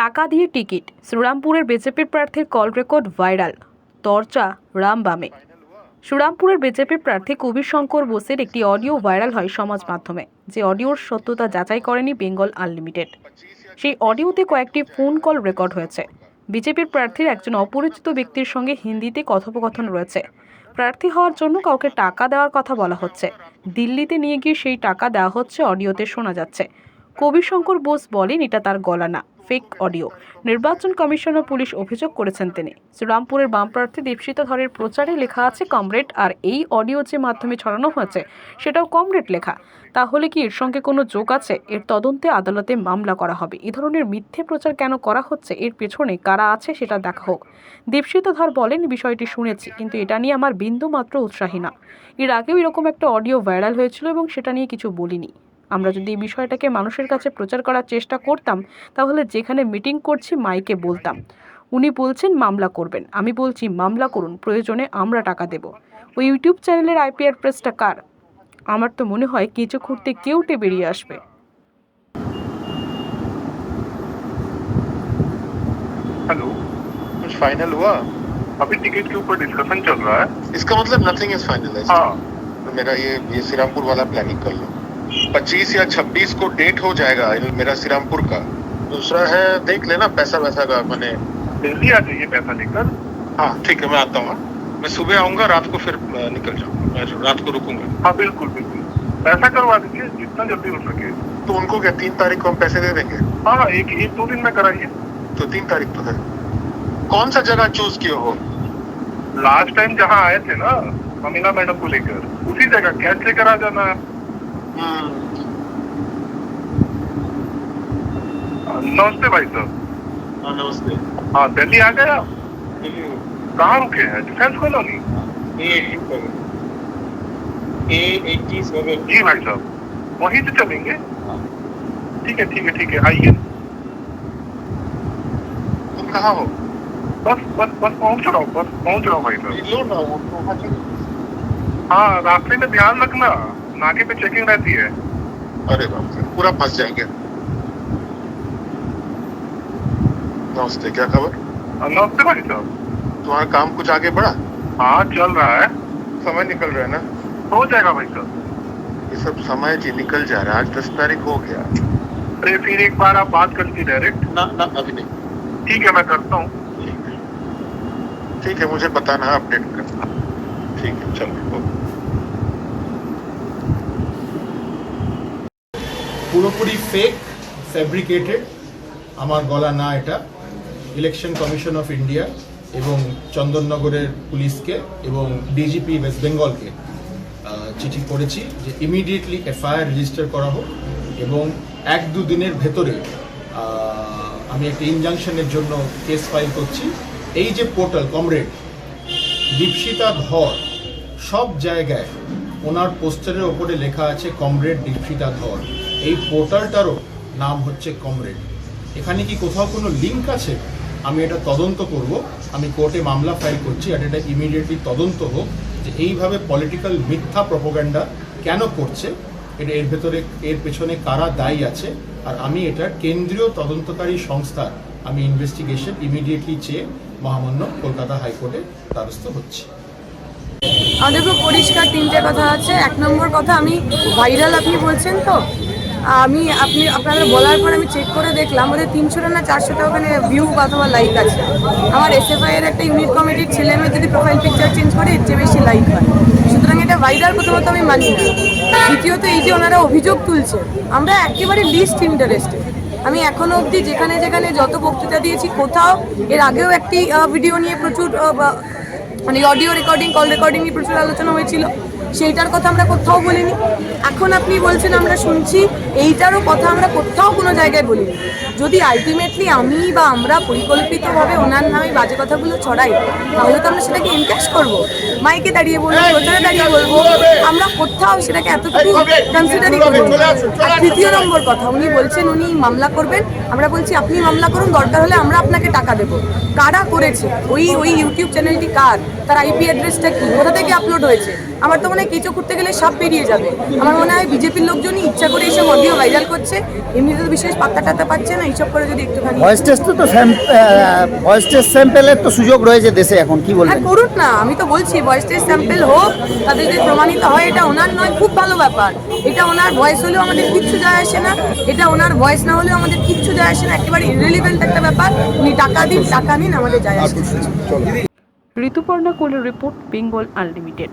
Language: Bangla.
টাকা দিয়ে টিকিট। শ্রীরামপুরের বিজেপির প্রার্থীর কল রেকর্ড ভাইরাল। চর্চা রামবামে শ্রীরামপুরের বিজেপি প্রার্থী কবির শঙ্কর বোসের একটি অডিও ভাইরাল হয় সমাজ মাধ্যমে। যে অডিওর সত্যতা যাচাই করেনি বেঙ্গল আনলিমিটেড। সেই অডিওতে কয়েকটি ফোন কল রেকর্ড হয়েছে। বিজেপির প্রার্থীর একজন অপরিচিত ব্যক্তির সঙ্গে হিন্দিতে কথোপকথন রয়েছে। প্রার্থী হওয়ার জন্য কাউকে টাকা দেওয়ার কথা বলা হচ্ছে। দিল্লিতে নিয়ে গিয়ে সেই টাকা দেওয়া হচ্ছে, অডিওতে শোনা যাচ্ছে। কবির শঙ্কর বোস বলেন, এটা তার গলা না। Fake audio. নির্বাচন কমিশন ও পুলিশ অভিযোগ করেছেন তিনি। শ্রীরামপুরের বাম প্রার্থী দীপশিতা ধরের প্রচারে লেখা আছে কমরেড, আর এই অডিও যে মাধ্যমে ছড়ানো হয়েছে, সেটাও কমরেড লেখা। তাহলে কি এর সঙ্গে কোনো যোগ আছে? এর তদন্তে আদালতে মামলা করা হবে। এ ধরনের মিথ্যে প্রচার কেন করা হচ্ছে? এর পেছনে কারা আছে সেটা দেখা হোক। দীপশিত ধর বলেন, বিষয়টি শুনেছি, কিন্তু এটা নিয়ে আমার বিন্দু মাত্র উৎসাহী না। এর আগেও এরকম একটা অডিও ভাইরাল হয়েছিল এবং সেটা নিয়ে কিছু বলিনি। আমরা যদি এই বিষয়টাকে মানুষের কাছে প্রচার করার চেষ্টা করতাম তাহলে যেখানে মিটিং করছি মাইকে বলতাম উনি বলছেন মামলা করবেন আমি বলছি মামলা করুন প্রয়োজনে আমরা টাকা দেব ওই ইউটিউব চ্যানেলের আইপিআর প্রেসটা কার আমার তো মনে হয় কিছু খুঁড়তে কেউটে বেরিয়ে আসবে हेलो कुछ फाइनल हुआ अभी टिकट के ऊपर डिस्कशन चल रहा है इसका मतलब नथिंग इज फाइनलाइज हाँ तो मेरा ये ये सिरामपुर वाला प्लानिंग कर लो 25 या 26 को डेट हो जाएगा मेरा सिरामपुर का। दूसरा है देख लेना पैसा वैसा का मैंने दिल्ली आ जाइए पैसा लेकर। हाँ ठीक है मैं आता हूँ हाँ। मैं सुबह आऊँगा रात को फिर निकल जाऊँगा। मैं रात को रुकूँगा। हाँ बिल्कुल बिल्कुल। पैसा करवा दीजिए जितना जल्दी हो सके। तो उनको क्या तीन तारीख को हम पैसे दे देंगे? हाँ एक एक दो दिन में कराइए। तो तीन तारीख तो है कौन सा जगह चूज़ किए हो? लास्ट टाइम जहाँ आए थे ना अमीना मैडम को लेकर उसी जगह कैश लेकर आ जाना है? नमस्ते भाई साहब। हाँ नमस्ते। हाँ दिल्ली आ गए आप? कहाँ रुके हैं? डिफेंस कॉलोनी जी भाई साहब वहीं से चलेंगे? ठीक है ठीक है ठीक है आइए। तुम कहाँ हो? बस बस बस पहुँच रहा हूँ बस पहुँच रहा हूँ भाई साहब। तो। हाँ रास्ते में ध्यान रखना नाके पे चेकिंग रहती है। अरे बाप रे पूरा फंस जाएँगे। नमस्ते क्या खबर नमस्ते भाई साहब तुम्हारा काम कुछ आगे बढ़ा हाँ चल रहा है समय निकल रहा है ना हो जाएगा भाई साहब ये सब समय जी निकल जा रहा है आज दस तारीख हो गया अरे फिर एक बार आप बात कर लीजिए डायरेक्ट ना ना अभी नहीं ठीक है मैं करता हूँ ठीक है ठीक है मुझे बताना अपडेट करना ठीक है चलो ओके। পুরোপুরি ফেক ফ্যাব্রিকেটেড আমার গলা না এটা ইলেকশন কমিশন অফ ইন্ডিয়া এবং চন্দননগরের পুলিশকে এবং ডিজিপি ওয়েস্ট বেঙ্গলকে চিঠি করেছি যে ইমিডিয়েটলি এফআইআর রেজিস্টার করা হোক এবং এক দু দিনের ভেতরে আমি একটা ইনজাংশনের জন্য কেস ফাইল করছি। এই যে পোর্টাল কমরেড দীপশিতা ধর, সব জায়গায় ওনার পোস্টারের ওপরে লেখা আছে কমরেড দীপশিতা ধর। এই পোর্টালটারও নাম হচ্ছে কমরেড এখানে কি কোথাও কোনো লিঙ্ক আছে? আমি এটা তদন্ত করব। আমি কোর্টে মামলা ফাইল করছি আর এটা ইমিডিয়েটলি তদন্ত হোক যে এইভাবে পলিটিক্যাল মিথ্যা প্রপোগ্যান্ডা কেন করছে, এটা এর ভেতরে, এর পেছনে কারা দায়ী আছে, আর আমি এটা কেন্দ্রীয় তদন্তকারী সংস্থার আমি ইনভেস্টিগেশন ইমিডিয়েটলি চেয়ে মহামান্য কলকাতা হাইকোর্টে দ্বারস্থ হচ্ছে। আমাদের পরিষ্কার তিনটে কথা আছে। এক নম্বর কথা, আমি ভাইরাল আপনি বলছেন তো? আমি, আপনি, আপনাদের বলার পর আমি চেক করে দেখলাম ওদের তিনশোটা না চারশোটা ওখানে ভিউ অথবা লাইক আছে। আমার এসএফআই এর একটা ইউনিট কমিটির ছেলে মেয়ে যদি প্রোফাইল পিকচার চেঞ্জ করে, এর চেয়ে বেশি লাইক হয়। সুতরাং এটা ভাইরাল প্রথমত আমি মানি না। দ্বিতীয়ত এই যে ওনারা অভিযোগ তুলছে, আমরা একেবারে লিস্ট ইন্টারেস্টেড আমি এখনও অবধি যেখানে যেখানে যত বক্তৃতা দিয়েছি, কোথাও এর আগেও একটি ভিডিও নিয়ে প্রচুর মানে অডিও রেকর্ডিং কল রেকর্ডিং নিয়ে প্রচুর আলোচনা হয়েছিল। সেইটার কথা আমরা কোথাও বলিনি। এখন আপনি বলছেন আমরা শুনছি এইটারও কথা আমরা কোথাও কোনো জায়গায় বলিনি। যদি আলটিমেটলি আমি বা আমরা পরিকল্পিতভাবে ওনার নামে বাজে কথাগুলো ছড়াই তাহলে তো আমরা সেটাকে এনক্যাশ করব। মাইকে দাঁড়িয়ে বলব প্রচারে দাঁড়িয়ে বলব আমরা কোথাও সেটাকে এতটুকু কনসিডারই করব। আর তৃতীয় নম্বর কথা উনি বলছেন উনি মামলা করবেন। আমরা বলছি আপনি মামলা করুন দরকার হলে আমরা আপনাকে টাকা দেবো। কারা করেছে? ওই ওই ইউটিউব চ্যানেলটি কার? তার আইপি অ্যাড্রেসটা কি? কোথা থেকে আপলোড হয়েছে? আমার তো মনে হয় কেঁচো করতে গেলে সাপ বেরিয়ে যাবে। আমার মনে হয় বিজেপির লোকজনই ইচ্ছা করে এইসব অডিও ভাইরাল করছে। এমনিতে তো বিশেষ পাত্তা টাত্তা পাচ্ছে না এইসব করে যদি একটুখানি ভয়েস টেস্ট তো ভয়েস টেস্ট স্যাম্পেলের তো সুযোগ রয়েছে দেশে এখন কি বলবেন? করুন না আমি তো বলছি ভয়েস টেস্ট স্যাম্পেল হোক তাদের যদি প্রমাণিত হয় এটা ওনার নয় খুব ভালো ব্যাপার। এটা ওনার ভয়েস হলেও আমাদের কিচ্ছু যায় আসে না এটা ওনার ভয়েস না হলেও আমাদের কিচ্ছু যায় আসে না একেবারে ইরেলিভেন্ট একটা ব্যাপার। উনি টাকা দিন টাকা নিন আমাদের যায় আসে। না। ঋতুপর্ণা কোলের রিপোর্ট বেঙ্গল আনলিমিটেড।